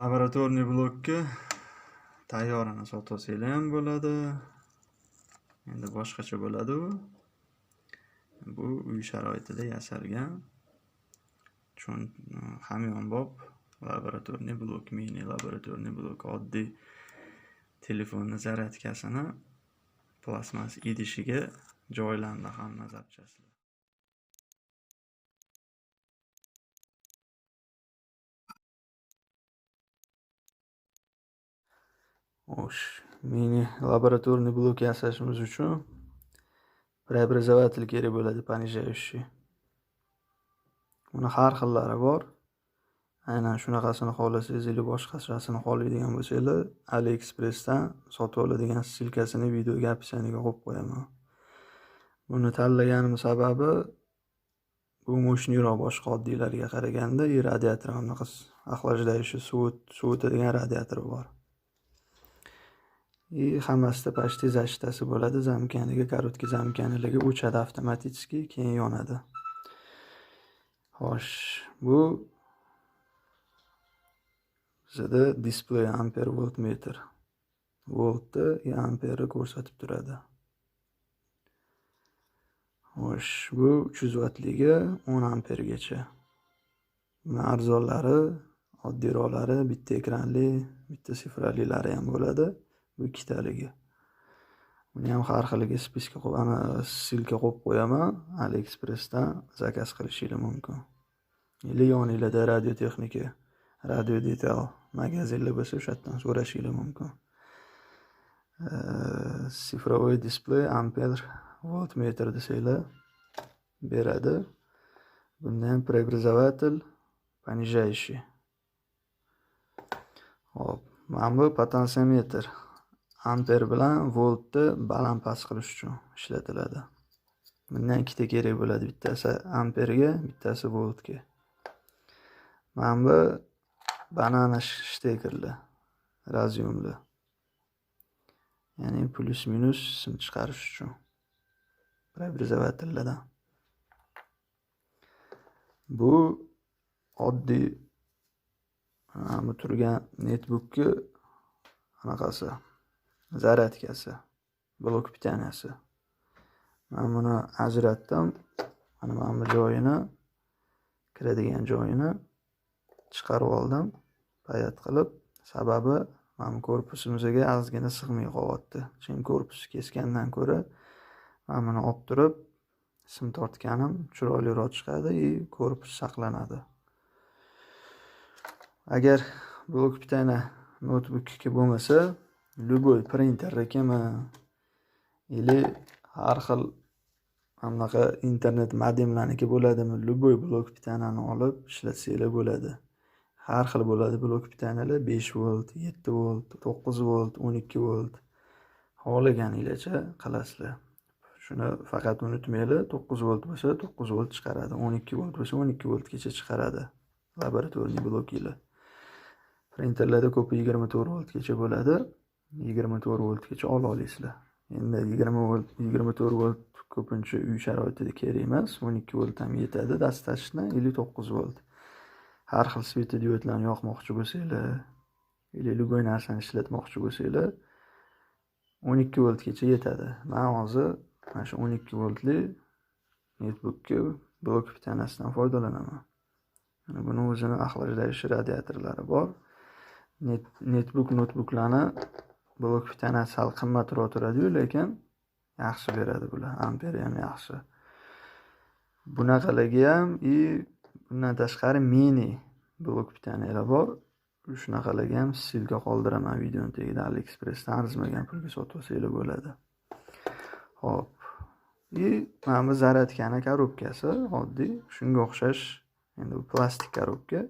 laboratorniy blokka. Tayyorini sotib olsanglar ham bo'ladi. Endi boshqacha bo'ladi u. Bu uy sharoitida yasalgan. Chun hamyonbop laboratorniy blok mini laboratorniy blok oddiy telefonni zaryadkasini plastmas idishiga joylandi hamma zapchasi Xo'sh, mini laboratorniy blok yasashimiz uchun преобразователь kerak bo'ladi понижающий. Uni har xillari bor. Aynan shunaqasini xohlasangiz yoki boshqasini xohlaydigan bo'lsanglar, AliExpress'dan sotib oladigan ssilkasini videoga описаниеga qo'yib qo'yaman. Buni tanlaganim sababi bu мощныйroq boshqa oddiylarga qaraganda и radiator anaqa охлаждающий sovutadigan radiatori bor. И hammasida почти zashtasi bo'ladi. Zamkaniga, короткий zamkaniligi o'chadi avtomatik keyin yonadi. Xo'sh, bu bizada displey amper voltmetr. Voltni amperni ko'rsatib turadi. Xo'sh, bu 300 vattligi 10 ampergacha. Arzonlari, oddiyroqlari, bitta ekranli, bitta sifralilari ham bo'ladi. Bu ikkitaligi. ham har xiliga spiska qo'yib, ana ssilka qo'yib qo'yaman. AliExpress'dan zakaz qilishingiz mumkin. Или yoninglarda radiotexnika, radio detal magazinlar bo'lsa, o'sha yerdan so'rashingiz mumkin. Sifrovoy displey amper voltmetr desanglar beradi. Bunda ham преобразователь понижающий. Hop, mana bu potentsiometr. Amper bilan voltni baland past qilish uchun ishlatiladi. Bundan ikkita kerak bo'ladi. Bittasi amperga, bittasi voltga. Mana bu banana shtekerli, razyumli. Ya'ni plus minus sim chiqarish uchun. Преобразовательlardan. Bu oddiy bu turgan netbookni anaqasi zaryadkasi blok pitaniyasi. Man buni ajratdim. Mana mana bu joyini kiradigan joyini chiqarib oldim payat qilib. Sababi mana korpusimizga ozgina sig'may qolyapti. Chunki korpus kesgandan ko'ra man buni olib turib sim tortganim chiroyliroq chiqadi и korpus saqlanadi. Agar blok pitana notebookniki bo'lmasa любой printernikimi или har xil anaqa internet modemlarniki bo'ladimi любой blok pitanani olib ishlatsanglar bo'ladi. Har xil bo'ladi blok pitanalar 5 volt, 7 volt, 9 volt, 12 volt. Xohlaganinglarcha qilasizlar. Shuni faqat unutmanglar, 9 volt bo'lsa 9 volt chiqaradi, 12 volt bo'lsa 12 voltgacha chiqaradi laboratorniy blokinglar. Printerlarda ko'pi 24 voltgacha bo'ladi. Yigirma to'rt voltgacha ola olasizlar endi yigirma volt yigirma to'rt volt ko'pincha uy sharoitida kerak emas o'n ikki volt ham yetadi достаточно ellik to'qqiz volt. Har xil svetodiodlarni yoqmoqchi bo'lsanglar или любой narsani ishlatmoqchi bo'lsanglar o'n ikki voltgacha yetadi. Man hozir mana shu o'n ikki voltli netbookga blok pitanasidan foydalanaman. Buni o'zini охлаждающий radiatorlari bor. Netbook notebooklarni blok tanasi sal qimmatroq turadiyu lekin yaxshi beradi bular. Amperi ham yaxshi. Bunaqaligi ham и bundan tashqari mini blok pitanalar bor. Shunaqalarga ham ssilka qoldiraman videoni tagida. Aliexpressdan arzimagan pulga sotib olsanglar bo'ladi. Ho'p и mana bu zaryadkani korobkasi oddiy. Shunga o'xshash endi bu plastik korobka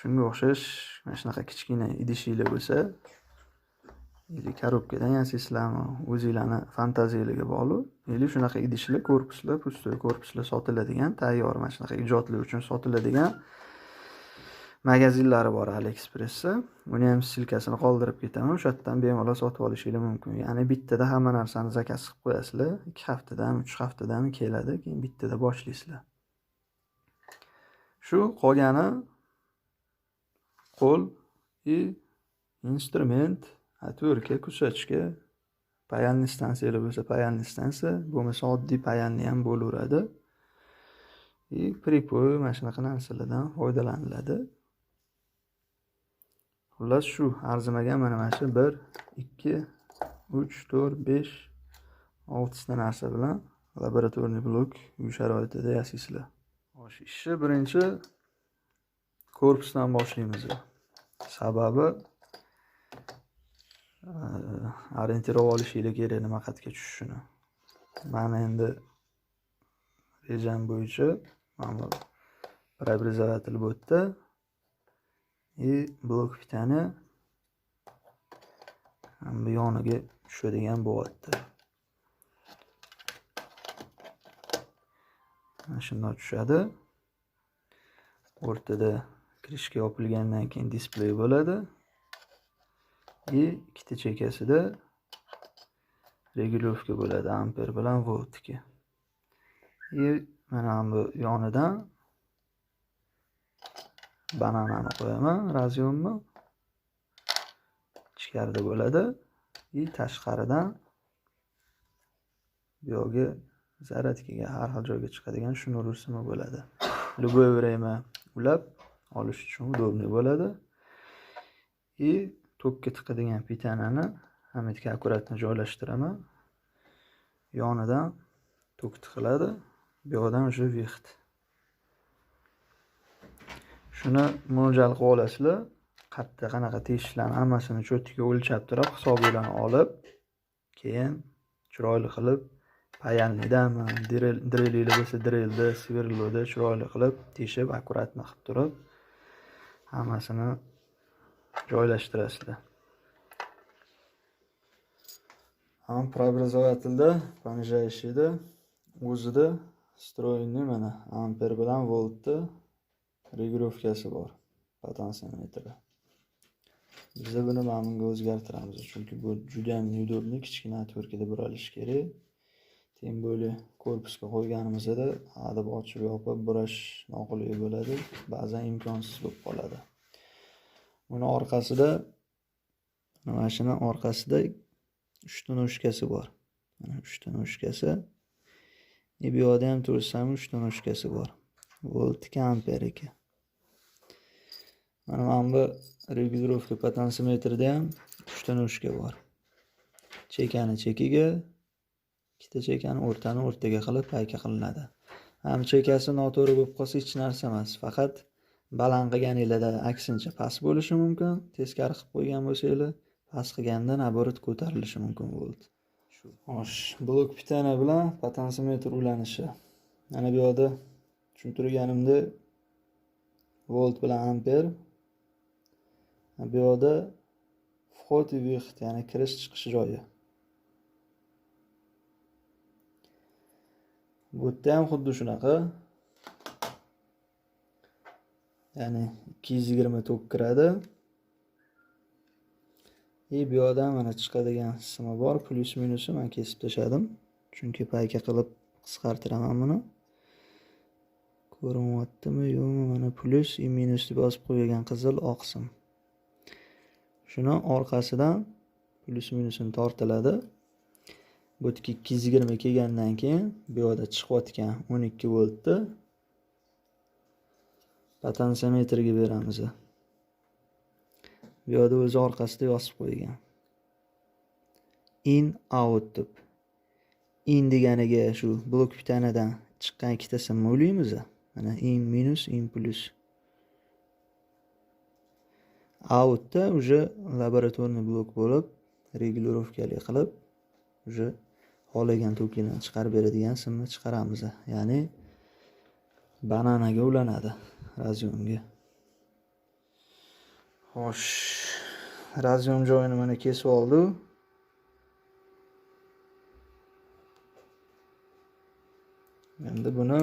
shunga o'xshash mana shunaqa kichkina idishinglar bo'lsa или korobkadan yasaysizlarmi o'zinglarni fantaziyanglarga bog'liq? Или shunaqa idishlar korpuslar pustoy korpuslar sotiladigan tayyor mana shunaqa ijodlar uchun sotiladigan magazinlari bor aliexpressda. Uni ham ssilkasini qoldirib ketaman. O'sha yerdan bemalol sotib olishinglar mumkin. Ya'ni bittada hamma narsani zakaz qilib qo'yasizlar. Ikki haftadami uch haftadami keladi keyin bittada boshlaysizlar shu qolgani qo'l и instrument отвертка kusachka payanli stansiyalar bo'lsa payanli stansiya bo'lmasa oddiy payanni ham bo'laveradi и pripoy mana shunaqa narsalardan foydalaniladi xullas shu arzimagan mana mana shu bir ikki uch to'rt besh oltita narsa bilan laboratorniy blok uy sharoitida yasaysizlar xo'sh ishni birinchi korpusdan boshlaymiz sababi orientirov olishinglar kerak nima qatga tushishini mani endi rejam bo'yicha mana bu преобразователь o'tdi и blok bitani bu yoniga tushadigan bo'lyapti mana shundoq tushadi o'rtada krishka yopilgandan keyin displey bo'ladi i ikkita chekkasida regulyovka bo'ladi amper bilan voltga и mana bu yonidan bananani qo'yaman razyomni ichkarida bo'ladi. И tashqaridan bu yoqga zaryadkaga har xil joyga chiqadigan shnur rusimi bo'ladi. Любое время ulab olish uchun удобный bo'ladi. И tokka tiqadigan pitanani hamidga akkuratно joylashtiraman. Yonidan tok tiqiladi bu yoqdan уже vixt shuni mo'ljal qilib olasizlar qayerda qanaqa teshishlarni hammasini cho'tkiga o'lchab turib hisobinglarni olib keyin chiroyli qilib payanlidami drelinglar bo'lsa drelda sverloda chiroyli qilib teshib akkuratно qilib turib hammasini joylashtirasizlar. Ham преобразовательda понижающийda o'zida встроенный mana amper bilan voltni regulyovkasi bor potensiometri biza buni mana bunga o'zgartiramiz chunki bu judayam неудобный kichkina отверткада buralish kerak. Тем более korpusga qo'yganimizda hadeb ochib yopib burash noqulay bo'ladi ba'zan imkonsiz bo'lib qoladi. buni orqasida mana shuni orqasida uchta no'shkasi bor mana uchta no'shkasi и bu yoqda ham то же самое uchta no'shkasi bor voltniki amperniki mana mana bu regulировка потенциометрida ham uchta no'shka bor chekani chekiga ikkita chekani o'rtani o'rtaga qilib payka qilinadi ham chekasi noto'g'ri bo'lib qolsa hech narsa emas faqat baland qilganinglarda aksincha past bo'lishi mumkin teskari qilib qo'ygan bo'lsanglar past qilganda наоборот ko'tarilishi mumkin bo'ldi. Xo'sh blok pitana bilan potensiometr ulanishi. Mana bu yoqda tushuntirganimda volt bilan amper. Bu yoqda vход и выход ya'ni kirish chiqish joyi. Bu yerda ham xuddi shunaqa. Ya'ni ikki yuz yigirma tok kiradi. И bu yoqdan mana chiqadigan qismi bor plyus minusi man kesib tashladim. Chunki payka qilib qisqartiraman buni. Ko'rinyaptimi yo'qmi? Mana plyus и minus deb yozib qo'yilgan qizil oq shuni orqasidan plyus minusini tortiladi. Bu yerga ikki yuz yigirma kelgandan keyin bu yoqda chiqayotgan o'n ikki voltni potentsiometrga beramiz bu yoqda o'zi orqasida yozib qo'ygan in out deb in deganiga shu blok pitanadan chiqqan ikkita simni o'ylaymiz mana in minus in plus outda уже laboratorniy blok bo'lib regulировкали qilib уже xohlagan tokinglarni chiqarib beradigan simni chiqaramiz ya'ni bananaga ulanadi razyonga xo'sh razyon joyini mana kesib oldi endi buni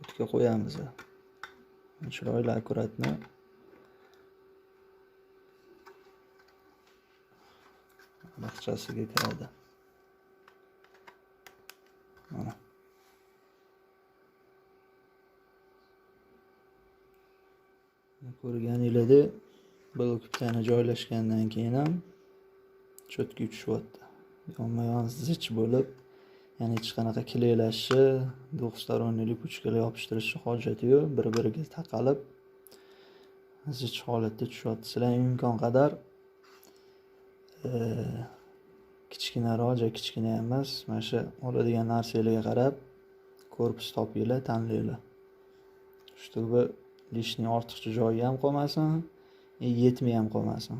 o'tga qo'yamiz chiroyli akkuratni baqchasiga kiradi mana ko'rganinglarda blok joylashgandan keyin ham cho'tki tushyapti yonma yon zich bo'lib ya'ni hech qanaqa kleylashishi двухсторонний липучкаlar yopishtirishni hojati yo'q bir biriga taqalib zich holatda tushyapti. Sizlar imkon qadar e, kichkinaroq ja kichkina emas mana shu oladigan narsanglarga qarab korpus topinglar tanlanglar. Чтобы lishni ortiqcha joyi ham qolmasin и e, yetmay ham qolmasin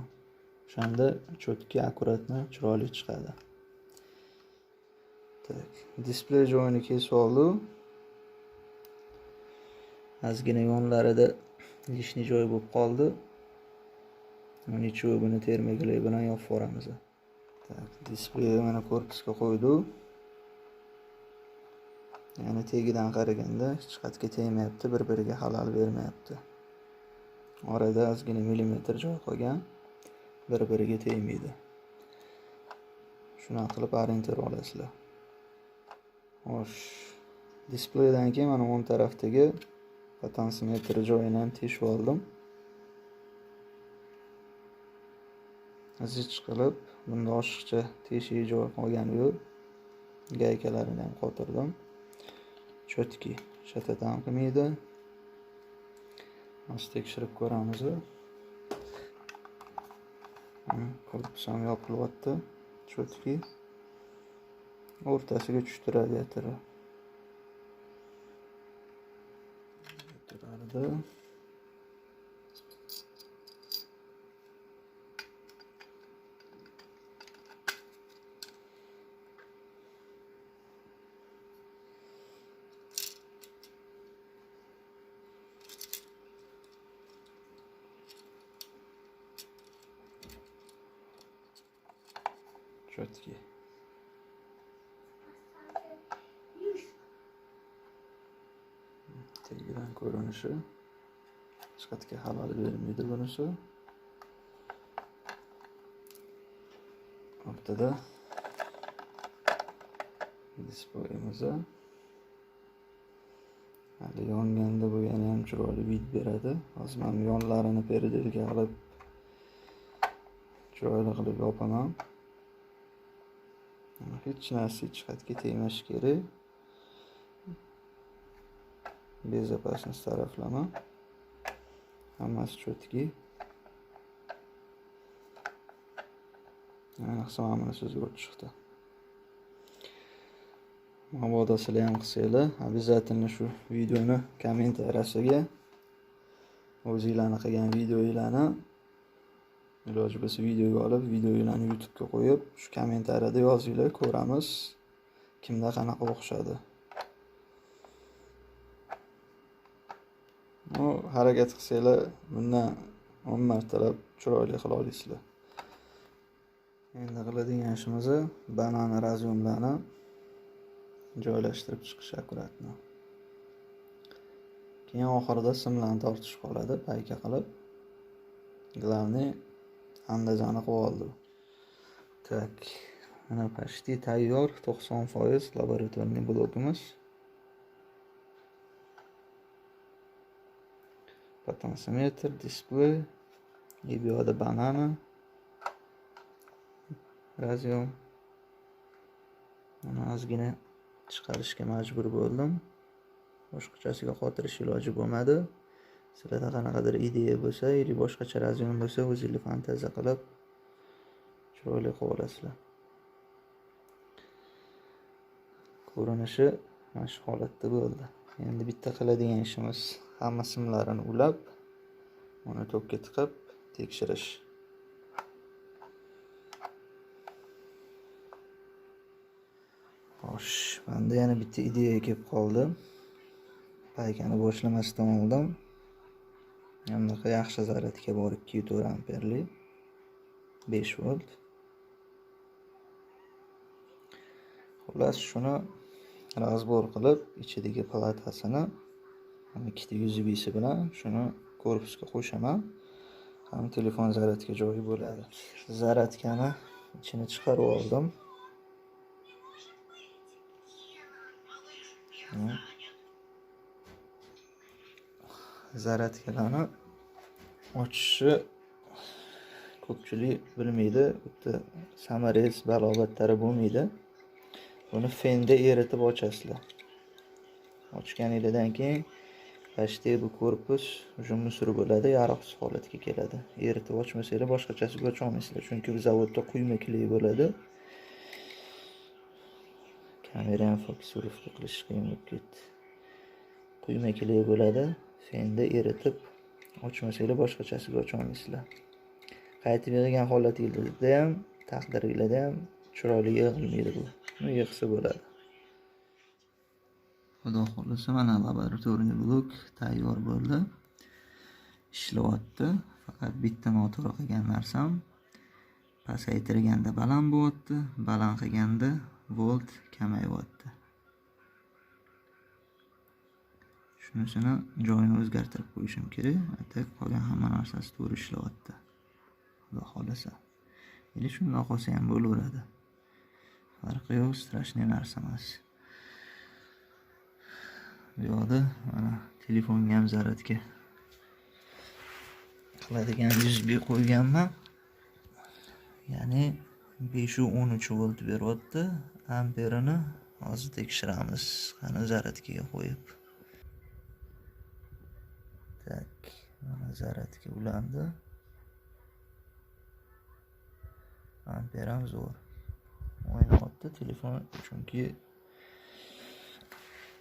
o'shanda cho'tka аккуратно chiroyli chiqadi. Так displey joyini kesib oldim ozgina yonlarida lishni joy bo'lib qoldi. Uni buni termaglar bilan yopib yuboramiz. Так displey mana korpusga qo'ydik ya'ni tagidan qaraganda hech qayerga tegmayapti bir biriga xalal bermayapti. Orada ozgina millimetr joy qolgan bir biriga tegmaydi. Shunaqa qilib orientir olasizlar. Xo'sh. Displeydan keyin mana o'ng tarafdagi potensimetr joyini ham teshib oldim. Zich qilib bunda oshiqcha teshik joy qolgani yo'q. Gaykalarini ham qotirdim. четки. Шататанка мида Аз текшіріп көреміз корпусам yopilibdi cho'tki o'rtasiga tushdi radiatori radiatorlarida cho'tki tagidan ko'rinishi qayerga xalal bermaydi bunisi o'rtada displeyimiz hali yonganda bu yana ham chiroyli vid beradi hozir man yonlarini perdelka qilib chiroyli qilib yopaman hech narsa hech qayerga tegmashi kerak безопасность taraflama hammasi cho'tki ayniqsa mana bunisi zo'r chiqdi mabodo sizlar ham qilsanglar обязательно shu videoni kommentariyasiga o'zinglarni qilgan videolarni iloji bo'lsa videoga olib videolarni youtubega qo'yib shu kommentariyada yozinglar ko'ramiz kimda qanaqa o'xshadi u harakat qilsanglar bundan o'n martalab chiroyli qila olasizlar endi qiladigan ishimiz banana razyomlarni joylashtirib chiqish akkuratno keyin oxirida simlarni tortish qoladi payka qilib главный andajani qilib oldik так mana почти tayyor to'qson foiz laboratorniy blokimiz potensimetr displey и bu yoqda banana razyom mana ozgina chiqarishga majbur bo'ldim. Boshqachasiga qotirish iloji bo'lmadi. Sizlarda qanaqadir ideya bo'lsa yoki boshqacha razyom bo'lsa o'zinglar fantaziya qilib chiroyli qilib olasizlar ko'rinishi mana shu holatda bo'ldi endi bitta qiladigan ishimiz hamma simlarini ulab uni tokga tiqib tekshirish xo'sh manda yana bitta ideya kelib qoldi paykani boshlamasdan oldin bunaqa yaxshi zaryadga bor ikki yuz to'rt amperli. Besh volt. Xullas shuni razbor qilib ichidagi platasini ikkita usbsi bilan shuni korpusga qo'shaman. Ham telefon zaryadka joyi bo'ladi. Zaryadkani ichini chiqarib oldim. Zaryadkalarni ochishi ko'pchilik bilmaydi. Bitta samarez balobattari bo'lmaydi. Buni fenda eritib ochasizlar. Ochganinglardan keyin почти bu korpus уже musor bo'ladi yaroqsiz holatga keladi. Eritib ochmasanglar boshqachasiga ocholmaysizlar chunki bu zavodda quyma kley bo'ladi. Kamera ham fokus qilish qiyin bo'lib ketdi. Quyma kley bo'ladi. Senda eritib ochmasanglar boshqachasiga ocholmaysizlar qaytib yig'gan holatingizda ham taqdiringlarda ham chiroyli yig'ilmaydi bu. Buni yig'sa bo'ladi. Xudo xohlasa mana laboratoriya blok tayyor bo'ldi. Ishlayapti. Faqat bitta noto'g'ri qilgan narsam pasaytirganda baland bo'lyapti baland qilganda volt kamayyapti shunisini joyini o'zgartirib qo'yishim kerak. A так qolgan hamma narsasi to'g'ri ishlayapti xudo xohlasa. Или shundoq qolsa ham bo'laveradi farqi yo'q страшный narsa emas. Bu yoqda mana telefonga ham zaryadka qiladigan usb qo'yganman. Ya'ni beshu o'n uch volt beryapti. Amperini hozir tekshiramiz. Qani zaryadkaga qo'yib. Mana ulandi. Amper ham zo'r. O'ynayapti telefon chunki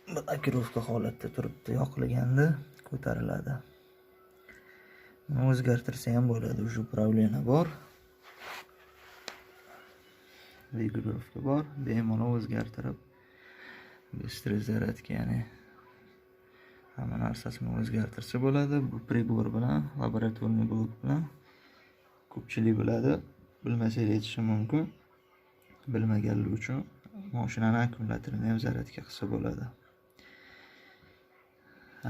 blokirovka holatda turibdi yoqilganda ko'tariladi. Buni o'zgartirsa ham bo'ladi уже управление bor. Регулировка bor bemalol o'zgartirib быстрый зарядка ya'ni hamma narsasini o'zgartirsa bo'ladi. Bu pribor bilan laboratorniy blok bilan ko'pchilik biladi bilmasangiz aytishim mumkin. Bilmaganlar uchun moshinani akkumulyatorini ham zaryadka qilsa bo'ladi.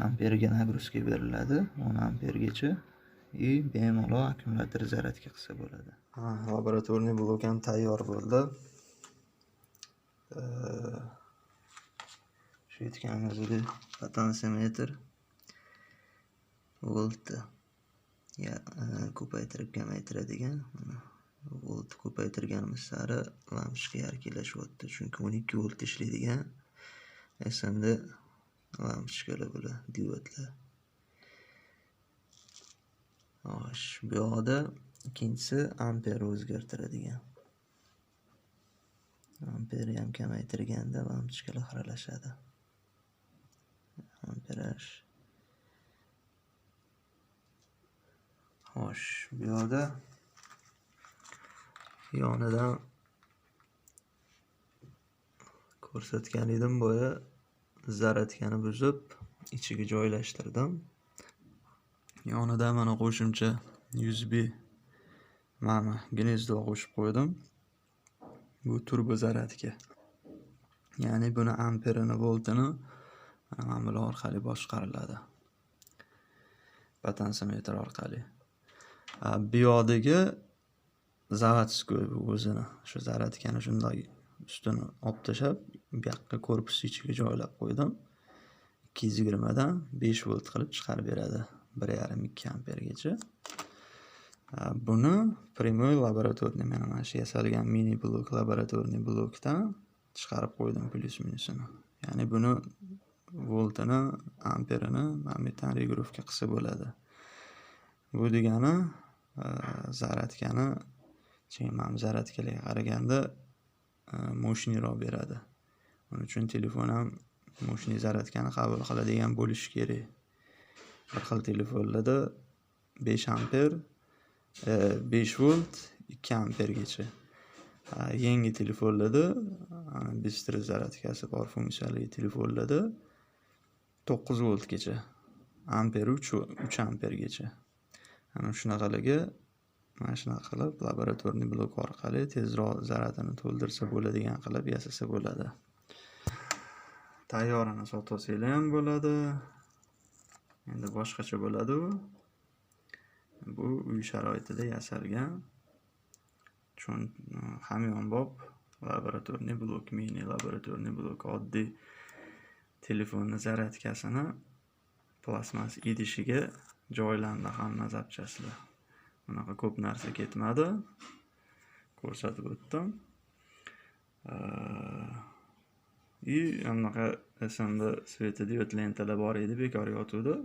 Amperga nagruzka beriladi. O'n ampergacha и bemalol akkumulyator zaryadka qilsa bo'ladi. Laboratorniy blok ham tayyor bo'ldi. Shu aytganimizdek potensimetr voltni e, ko'paytirib kamaytiradigan voltni ko'paytirganimiz sari lampochka yarqiylashyapti chunki o'n ikki voltda ishlaydigan smd lampochkalar bular diodlar xo'sh bu yoqda ikkinchisi amperni o'zgartiradigan. Amperni ham kamaytirganda lampochkalar xiralashadi. Amperaj xo'sh bu yoqda yonidan ko'rsatgan edim boya zaratkani buzib ichiga joylashtirdim. Yonida mana qo'shimcha usb mana gnezdo qo'shib qo'ydim. Bu turbo zaryadka ya'ni buni amperini voltini mana orqali boshqariladi. Potensimetr orqali. Bu yoqdagi заводской o'zini. Shu zaradkani shundoq ustini olib tashlab bu yoqqa korpus ichiga joylab qo'ydim. Ikki yuz yigirmadan besh volt qilib chiqarib beradi. Bir yarim ikki ampergacha. Buni прямой laboratorniy mana mana shu yasalgan mini blok laboratorniy blokdan chiqarib qo'ydim plyus minusini. Ya'ni buni voltini amperini mana bu yerdan regulировка qilsa bo'ladi. Bu degani e, zaryadkani mana zaryadkalarga qaraganda e, мощныйroq beradi. Buning uchun telefon ham мощный zaryadkani qabul qiladigan bo'lishi kerak. Bir xil telefonlarda besh amper e, besh volt ikki ampergacha. Yangi telefonlarda быстрый zaryadkasi bor funksiyali telefonlarda to'qqiz voltgacha. Amper uch uch ampergacha. Ana shunaqalarga mana shunaqa qilib laboratorniy blok orqali tezroq zaryadini to'ldirsa bo'ladigan qilib yasasa bo'ladi. Tayyorini sotib olsanglar ham bo'ladi. Endi boshqacha bo'ladi u. Bu uy sharoitida yasalgan. Hamyonbop laboratorniy blok mini laboratorniy blok oddiy telefonni zaryadkasini plastmas idishiga joylandi hamma zapchaslar unaqa ko'p narsa ketmadi. Ko'rsatib o'tdim. И anaqa smd svetodiod lentalar bor edi bekor yotuvdi.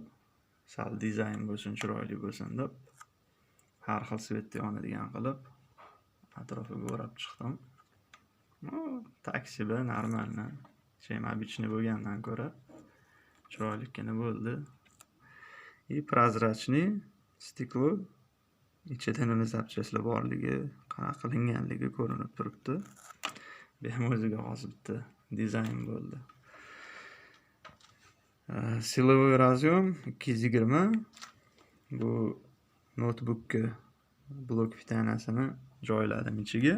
Sal dizayn bo'lsin chiroyli bo'lsin deb har xil svetda yonadigan qilib atrofiga o'rab chiqdim. Taksiba нормально чем обычный bo'lgandan ko'ra chiroylikgina bo'ldi и прозрачный stiklo ichida nima zapchastlar borligi qanaqa qilinganligi ko'rinib turibdi. Behm o'ziga xos bitta dizayn bo'ldi. Silovой разъем ikki yuz yigirma. Bu noutbukka blok pitanasini joyladim ichiga.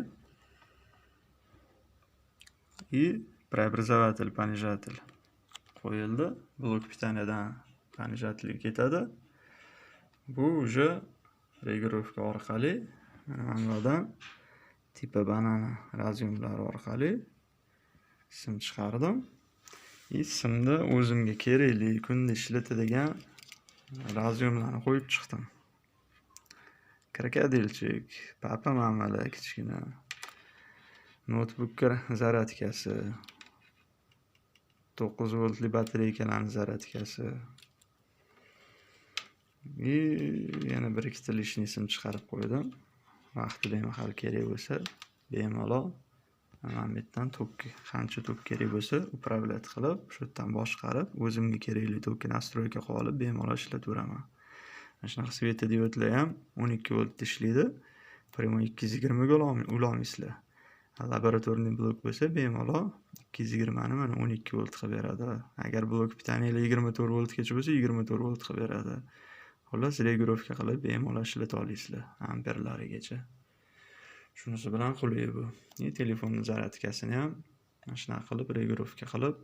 И преобразователь понижатель qo'yildi. Blok pitaniyadan понижательga ketadi bu уже regirovka orqali mana tipa banana raz'yumlari orqali sim chiqardim. И simni o'zimga kerakli kunda ishlatadigan raz'yumlarni qo'yib chiqdim. Krokodilchik papa mamalar kichkina noutbukka zaryadkasi to'qqiz voltli batareykalarni zaryadkasi. И yana bir ikkita лишний sim chiqarib qo'ydim. Vaqtida ham hali kerak bo'lsa bemalol mana bu yerdan tok qancha tok kerak bo'lsa управлять qilib shu yerdan boshqarib o'zimga kerakli tokki настройка qilib olib bemalol ishlataveraman mana shunaqa svetodiodlar ham o'n ikki voltda ishlaydi прямой ikki yuz yigirmaga ulolmaysizlar laboratorniy blok bo'lsa bemalol ikki yuz yigirmani mana o'n ikki volt qilib beradi. Agar blok pitaniyalar yigirma to'rt voltgacha bo'lsa yigirma to'rt volt qilib beradi. Xullas regirovka qilib bemalol ishlata olasizlar amperlarigacha. Shunisi bilan qulay bu. И telefonni zaryadkasini ham mana shunaqa qilib regirovka qilib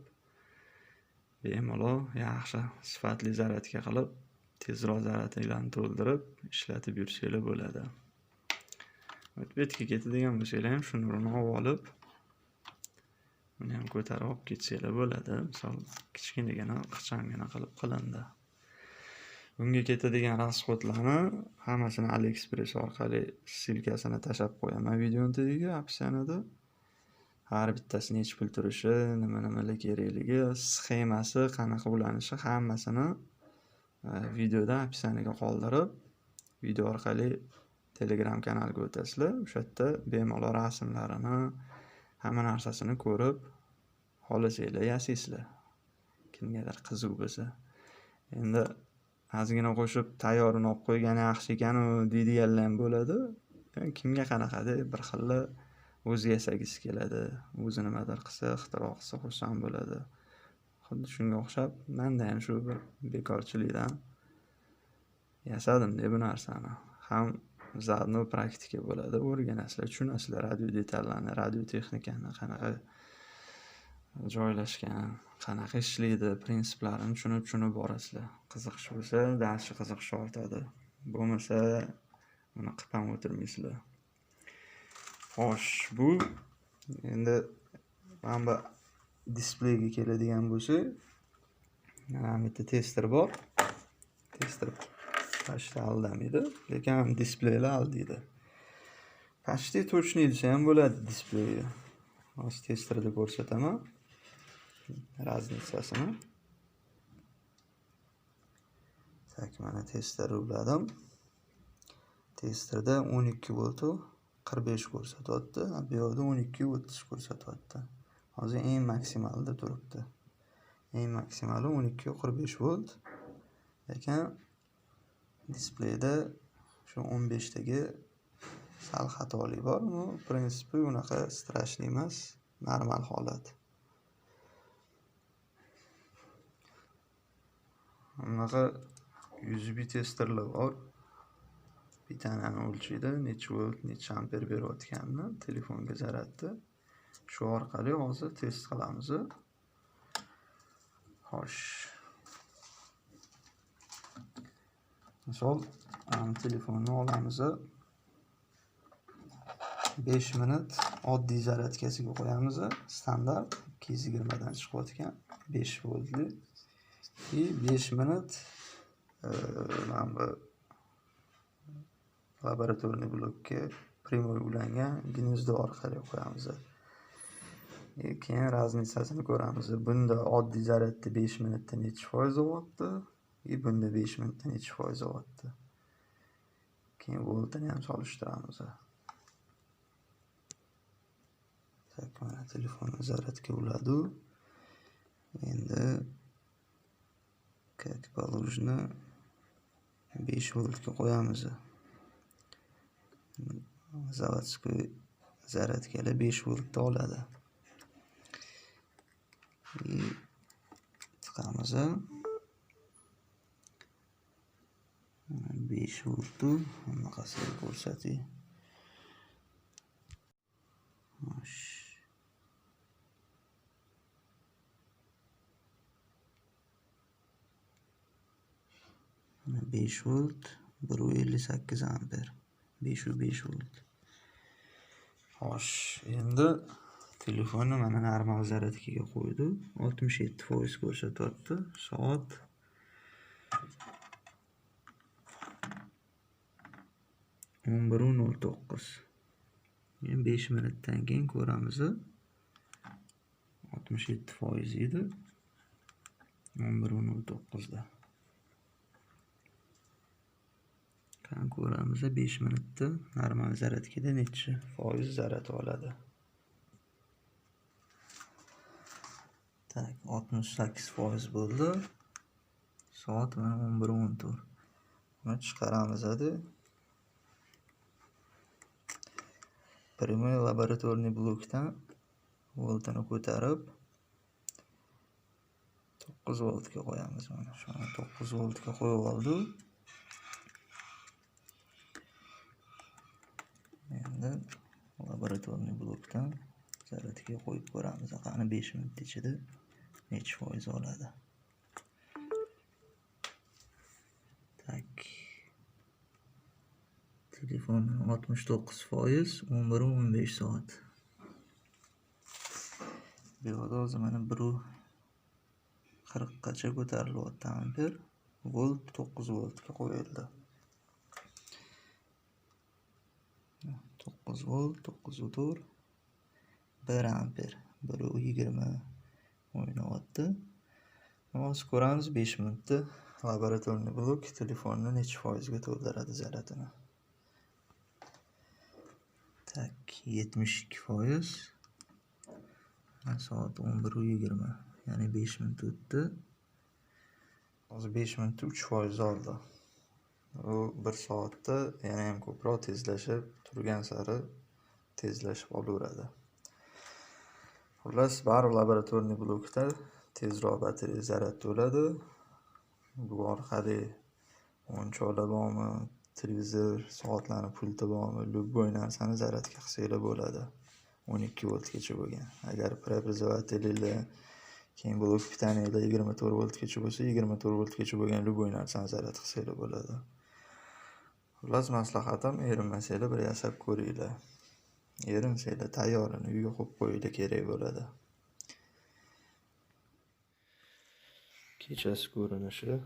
bemalol yaxshi sifatli zaryadka qilib tezroq zaryadklarni to'ldirib ishlatib yursanglar bo'ladi. Betga ketadigan bo'lsanglar ham shuni olib olib buni ham ko'tarib olib ketsanglar bo'ladi misol kichkinagina qichangina qilib qilindi bunga ketadigan расходlarni hammasini aliexpress orqali ssilkasini tashlab qo'yaman videoni tagiga описаниеda har bittasi nechi pul turishi nima nimalar kerakligi sxemasi qanaqa ulanishi hammasini e, videoda описаниеga qoldirib video orqali telegram kanalga o'tasizlar o'sha yerda bemalol rasmlarini hamma narsasini ko'rib xohlasanglar yasaysizlar kimgadir qiziq bo'lsa. Endi ozgina qo'shib tayyorini olib qo'ygani yaxshi ekanu deydiganlar ham bo'ladi. Kimga qanaqada bir xilla o'zi yasagisi keladi. O'zi nimadir qilsa ixtiro qilsa xursand bo'ladi. Xuddi shunga o'xshab manda ham shu bir bekorchilikdan yasadimda bu narsani. Ham zaодно praktika bo'ladi. O'rganasizlar tushunasizlar radio detallarni radio texnikani qanaqa joylashgan qanaqa ishlaydi prinsiplarini tushunib tushunib borasizlar. Qiziqish bo'lsa darsga qiziqish ortadi. Bo'lmasa uni qilib ham o'tirmaysizlar. Xo'sh bu endi mana bu displeyga keladigan bo'lsak mana bu yerda tester bor. Tester почти aldamaydi lekin displeylar aldaydi почти точный desa ham bo'ladi displeyni hozir testerda ko'rsataman. Разницасini так mana testerni uladim testerda o'n ikki voltu qirq besh ko'rsatyapti bu yoqda o'n ikki o'ttiz ko'rsatyapti. Hozir eng maksimalda turibdi. Eng maksimali o'n ikki qirq besh volt. Lekin displeyda shu o'n beshdagi sal xatolik bor bu prinsipi unaqa strashli emas normal holat. Bunaqa bit testerlar bor. Bitanani o'lchaydi necha volt necha amper berayotganini telefonga zaryadni shu orqali hozir test qilamiz xo'sh. Misol ehm, telefonni olamiz 5 minut oddiy zaryadkasiga qo'yamiz standart 220 dan chiqayotgan 5 voltli. И 5 minut mana bu laboratorniy blokka прямой ulangan gniezdo orqali qo'yamiz keyin raznitsasini ko'ramiz bunda oddiy zaryadda 5 minutda necha foiz o'tdi? И bunda besh minutda nechi foiz olyapti keyin voltini ham solishtiramiz так mana telefonni zaryadga uladi endi как положено besh voltga qo'yamiz заводской zaryadkalar besh voltda oladi. И tiqamiz besh voltni bunaqasiga ko'rsatay besh volt bir u ellik sakkiz amper. Beshu besh volt. Xo'sh endi telefonni mana normal zaryadkaga qo'ydi. Oltmish yetti foiz ko'rsatyapti. Soat o'n bir nol to'qqiz besh minutdan keyin ko'ramiz oltmish yetti foiz edi o'n bir nol to'qqizda qani ko'ramiz besh minutda normal zaryadkada necha foiz zaryad oladi. Tak oltmish sakkiz foiz bo'ldi. Soat mana o'n bir o'n to'rt buni chiqaramiz прямой laboratoriy blokdan voltini ko'tarib 9 voltga qo'yamiz mana shuni 9 voltga qo'yib oldim. Endi laboratoriy blokdan zaryadga qo'yib ko'ramiz qani 5 minut ichida necha foiz oladi? Так telefon oltmish to'qqiz foiz o'n bir o'n besh soat. Bu yoqda hozir mana bir qirqqacha ko'tarilyapti amper volt to'qqiz voltga qo'yildi. To'qqiz volt to'qqiz u to'rt bir amper biru u yigirma o'ynayapti. Hozir ko'ramiz besh minutda laboratoriy blok telefonni necha foizga to'ldiradi zaryadini. Yetmish ikki foiz. Soat o'n bir yigirma. Ya'ni besh minut o'tdi. Hozir besh minutda uch foiz oldi. U bir soatda yana ham ko'proq tezlashib turgan sari tezlashib olaveradi. Xullas baribir laboratoriy blokda tezroq batareya zaryad to'ladi bu orqali o'yinchoqlar bormi televizor soatlarni pulti bormi любой narsani zaryadka qilsanglar bo'ladi. o'n ikki voltgacha bo'lgan. Agar preobrazовательlar keyin blok питаниyalar yigirma to'rt voltgacha bo'lsa yigirma to'rt voltgacha bo'lgan любой narsani zaryad qilsanglar bo'ladi. Xullas maslahatim erinmasanglar bir yasab ko'ringlar. Erinsanglar tayyorini uyga qo'yib qo'yinglar kerak bo'ladi. Kechasi ko'rinishi